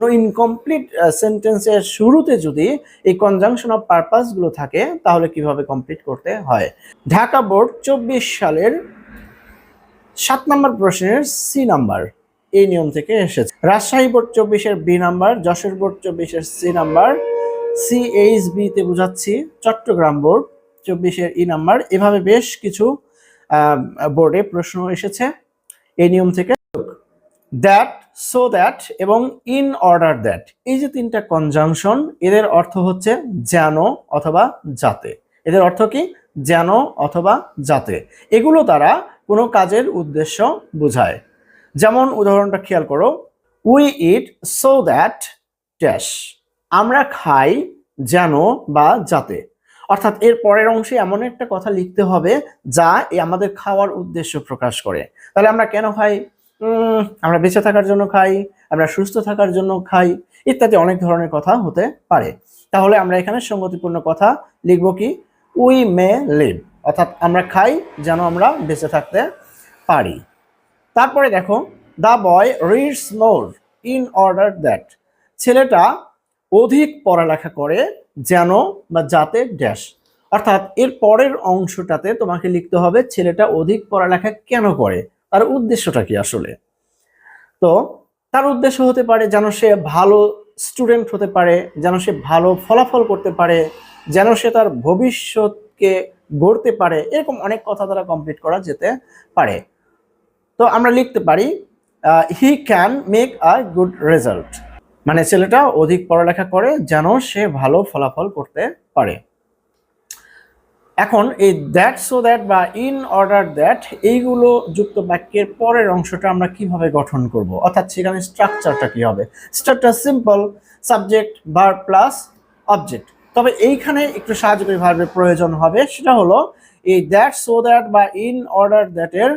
Incomplete সেন্টেন্সের শুরুতে যদি এই কনজাংশন অফ পারপাসগুলো থাকে, তাহলে কীভাবে কমপ্লিট করতে হয়? ঢাকা বোর্ড চব্বিশ সালের সাত নম্বর প্রশ্নের সি নাম্বার, এই নিয়ম থেকে এসেছে। রাজশাহী বোর্ড চব্বিশের বি নাম্বার, যশোর বোর্ড চব্বিশের সি নাম্বার সি এইচ বিতে বুঝাচ্ছি, চট্টগ্রাম বোর্ড চব্বিশের ই নাম্বার। এভাবে বেশ কিছু বোর্ডে প্রশ্ন এসেছে। এই নিয়ম থেকে দ্যাট সো দ্যাট এবং ইন অর্ডার দ্যাট এই যে তিনটা কনজাংশন এদের অর্থ হচ্ছে যেন অথবা যাতে। এদের অর্থ কি? যেন অথবা যাতে। এগুলো দ্বারা কোনো কাজের উদ্দেশ্য বোঝায়। যেমন উদাহরণটা খেয়াল করো we eat so that dash আমরা খাই যেন বা যাতে। অর্থাৎ এর পরের অংশে এমন একটা কথা লিখতে হবে যা আমাদের খাওয়ার উদ্দেশ্য প্রকাশ করে। তাহলে আমরা কেন খাই? আমরা বেঁচে থাকার জন্য খাই, আমরা সুস্থ থাকার জন্য খাই, ইত্যাদি অনেক ধরনের কথা হতে পারে। তাহলে আমরা এখানে সঙ্গতিপূর্ণ কথা লিখব কি? উই মে লিভ অর্থাৎ আমরা খাই যেন আমরা বেঁচে থাকতে পারি। তারপরে দেখো the boy reads more in order that ছেলেটা অধিক পড়ালেখা করে যেন বা যাতে ড্যাশ অর্থাৎ এর পরের অংশটাতে তোমাকে লিখতে হবে, ছেলেটা অধিক পড়ালেখা কেন করে? তার উদ্দেশ্যটা কি আসলে? তো তার উদ্দেশ্য হতে পারে যেন সে ভালো স্টুডেন্ট হতে পারে, যেন সে ভালো ফলাফল করতে পারে, যেন সে তার ভবিষ্যৎকে গড়তে পারে, এরকম অনেক কথা দ্বারা কমপ্লিট করা যেতে পারে। তো আমরা লিখতে পারি he can make a good result মানে ছেলেটা অধিক পড়ালেখা করে যেন সে ভালো ফলাফল করতে পারে। এখন এই দ্যাট সো দ্যাট বা ইন অর্ডার দ্যাট এইগুলো যুক্ত বাক্যের পরের অংশটা আমরা কীভাবে গঠন করব? অর্থাৎ সেখানে স্ট্রাকচারটা কি হবে? Structure simple subject verb plus object তবে এইখানে একটু সাহায্যকারী ভার্বের প্রয়োজন হবে, সেটা হলো এই দ্যাট সো দ্যাট বা ইন অর্ডার দ্যাটের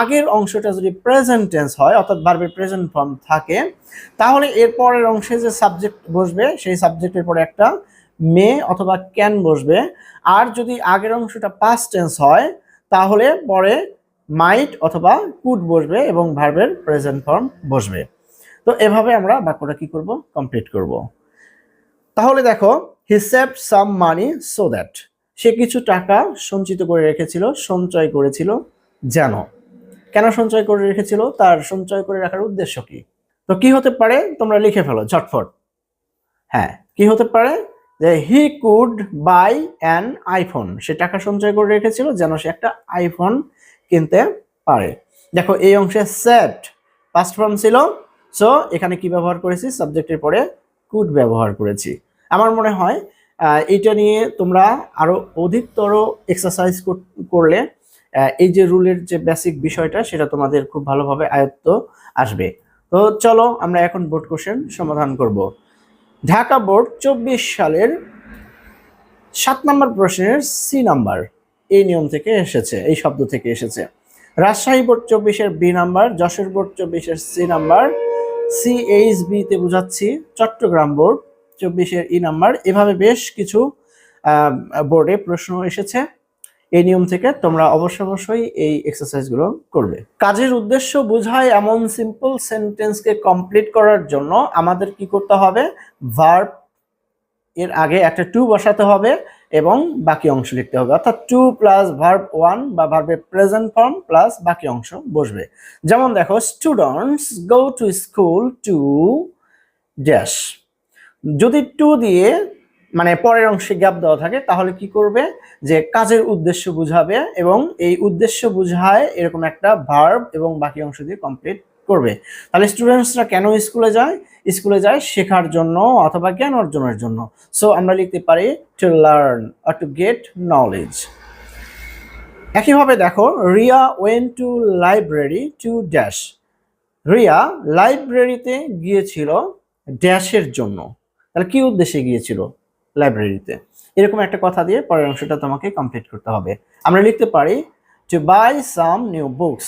আগের অংশটা যদি প্রেজেন্ট টেন্স হয়, অর্থাৎ ভার্বের প্রেজেন্ট ফর্ম থাকে, তাহলে এর পরের অংশে যে সাবজেক্ট বসবে, সেই সাবজেক্টের পরে একটা মে অথবা ক্যান বসবে। আর যদি আগের অংশটা পাস্ট টেন্স হয়, তাহলে পরে মাইট অথবা কুড বসবে এবং ভার্বের প্রেজেন্ট ফর্ম বসবে। তো এভাবে আমরা বাক্যটা কি করব? কমপ্লিট করব। তাহলে দেখো he save some money so that সে কিছু টাকা সঞ্চিত করে রেখেছিল, সঞ্চয় করেছিল যেন। কেন সঞ্চয় করে রেখেছিল? তার সঞ্চয় করে রাখার উদ্দেশ্য কি? তো কি হতে পারে? তোমরা লিখে ফেলো, ঝটফট। হ্যাঁ কি হতে পারে? যে he could buy an iPhone সে টাকা সঞ্চয় করে রেখেছিল যেন সে একটা আইফোন কিনতে পারে। দেখো, এই অংশে সেট পাস্ট ফর্ম ছিল। সো এখানে কি ব্যবহার করেছি? সাবজেক্টের পরে কুড ব্যবহার করেছি। আমার মনে হয় এইটা নিয়ে তোমরা আরও অধিকতর এক্সারসাইজ করলে এই যে রুলের যে বেসিক বিষয়টা, সেটা তোমাদের খুব ভালোভাবে আয়ত্ত আসবে। তো চলো, আমরা এখন বোর্ড কোশ্চেন সমাধান করব। ঢাকা বোর্ড চব্বিশ সালের সাত নম্বর প্রশ্নের সি নাম্বার। এই নিয়ম থেকে এসেছে, এই শব্দ থেকে এসেছে। রাজশাহী বোর্ড চব্বিশের বি নাম্বার, যশোর বোর্ড চব্বিশের সি নাম্বার সি এইচ বিতে বুঝাচ্ছি, চট্টগ্রাম বোর্ড চব্বিশের ই নাম্বার। এভাবে বেশ কিছু বোর্ডে প্রশ্ন এসেছে। এই নিয়ম থেকে তোমরা অবশ্য অবশ্যই এই এক্সারসাইজগুলো করবে। কাজের উদ্দেশ্য বোঝায় এমন সিম্পল সেন্টেন্সকে কমপ্লিট করার জন্য আমাদের কি করতে হবে? ভার্ব এর আগে একটা টু বসাতে হবে এবং বাকি অংশ লিখতে হবে। অর্থাৎ টু প্লাস ভার্ব ওয়ান বা ভার্বের প্রেজেন্ট ফর্ম প্লাস বাকি অংশ বসবে। যেমন দেখো students go to school to dash যদি টু দিয়ে মানে পরের অংশে গ্যাপ দেওয়া থাকে, তাহলে কি করবে? যে কাজের উদ্দেশ্য বুঝাবে এবং এই উদ্দেশ্য বুঝায় এরকম একটা ভার্ব এবং বাকি অংশ দিয়ে কমপ্লিট করবে। তাহলে স্টুডেন্টসরা কেন স্কুলে যায়? স্কুলে যায় শেখার জন্য অথবা জ্ঞান অর্জনের জন্য। সো আমরা লিখতে পারি টু লার্ন আর টু গেট নলেজ একইভাবে দেখো, Riya went to library to dash Riya লাইব্রেরিতে গিয়েছিল ড্যাশের জন্য। তাহলে কি উদ্দেশ্যে গিয়েছিল? লাইব্রেরিতে এরকম একটা কথা দিয়ে পরের অংশটা তোমাকে কমপ্লিট করতে হবে। আমরা লিখতে পারি to buy some new books